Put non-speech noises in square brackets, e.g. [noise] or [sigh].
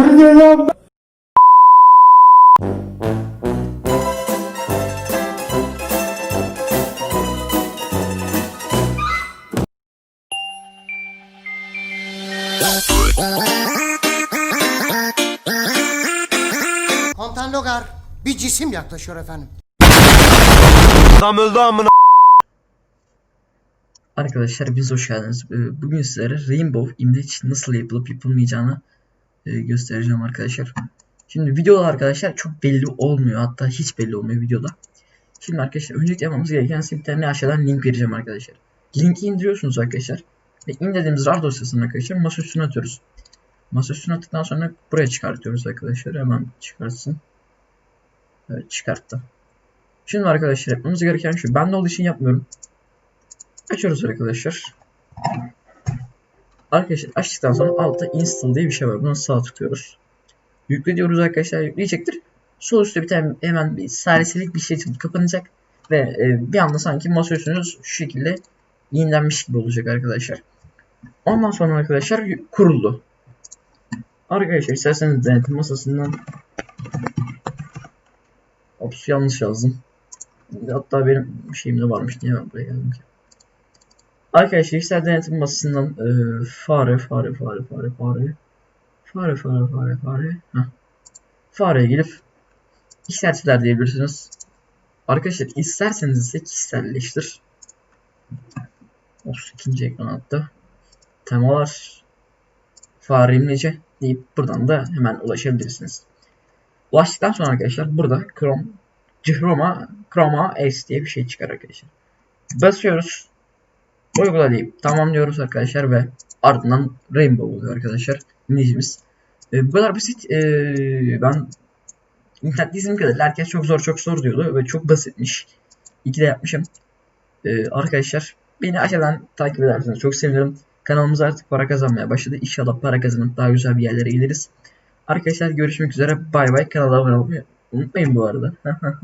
Kontan Logar bir cisim yaklaşıyor efendim. Adam öldü amına. Arkadaşlar biz hoş geldiniz. Ee, Bugün sizlere Rainbow için nasıl yapılıp yapılmayacağını e, göstereceğim arkadaşlar. Şimdi videoda arkadaşlar çok belli olmuyor. Hatta hiç belli olmuyor videoda. Şimdi arkadaşlar öncelikle yapmamız gereken size bir tane aşağıdan link vereceğim arkadaşlar. Linki indiriyorsunuz arkadaşlar. Ve indirdiğimiz RAR dosyasını arkadaşlar masa üstüne atıyoruz. Masa üstüne attıktan sonra buraya çıkartıyoruz arkadaşlar. Hemen çıkarsın. Evet çıkarttı. Şimdi arkadaşlar yapmamız gereken şu. Ben de olduğu için yapmıyorum. Açıyoruz arkadaşlar. Arkadaşlar açtıktan sonra altta install diye bir şey var. Buna sağ tıklıyoruz. Yükle diyoruz arkadaşlar. Yükleyecektir. Sol üstte bir tane hemen bir saliselik bir şey kapanacak. Ve e, bir anda sanki masaüstünüz şu şekilde yenilenmiş gibi olacak arkadaşlar. Ondan sonra arkadaşlar kuruldu. Arkadaşlar isterseniz denetim masasından Ops yanlış yazdım. Hatta benim şeyimde varmış. Niye ben buraya geldim ki? Arkadaşlar kişisel denetim masasından e, fare, fare, fare, fare, fare, fare, fare, fare, fare, Heh. fareye gelip işaretler diyebilirsiniz. Arkadaşlar isterseniz ise kişiselleştir. Of ikinci ekran hatta. Temalar fare imleci deyip buradan da hemen ulaşabilirsiniz. Ulaştıktan sonra arkadaşlar burada Chrome Chroma Chroma S diye bir şey çıkar arkadaşlar. Basıyoruz. Uygula deyip tamamlıyoruz arkadaşlar ve ardından Rainbow oluyor arkadaşlar. İngilizcemiz. E, bu kadar basit. E, ben internette izlediğim kadarıyla herkes çok zor çok zor diyordu ve çok basitmiş. İyi ki de yapmışım. E, arkadaşlar beni aşağıdan takip ederseniz çok sevinirim. Kanalımız artık para kazanmaya başladı. İnşallah para kazanıp daha güzel bir yerlere geliriz. Arkadaşlar görüşmek üzere. Bay bay. Kanala abone olmayı unutmayın bu arada. [laughs]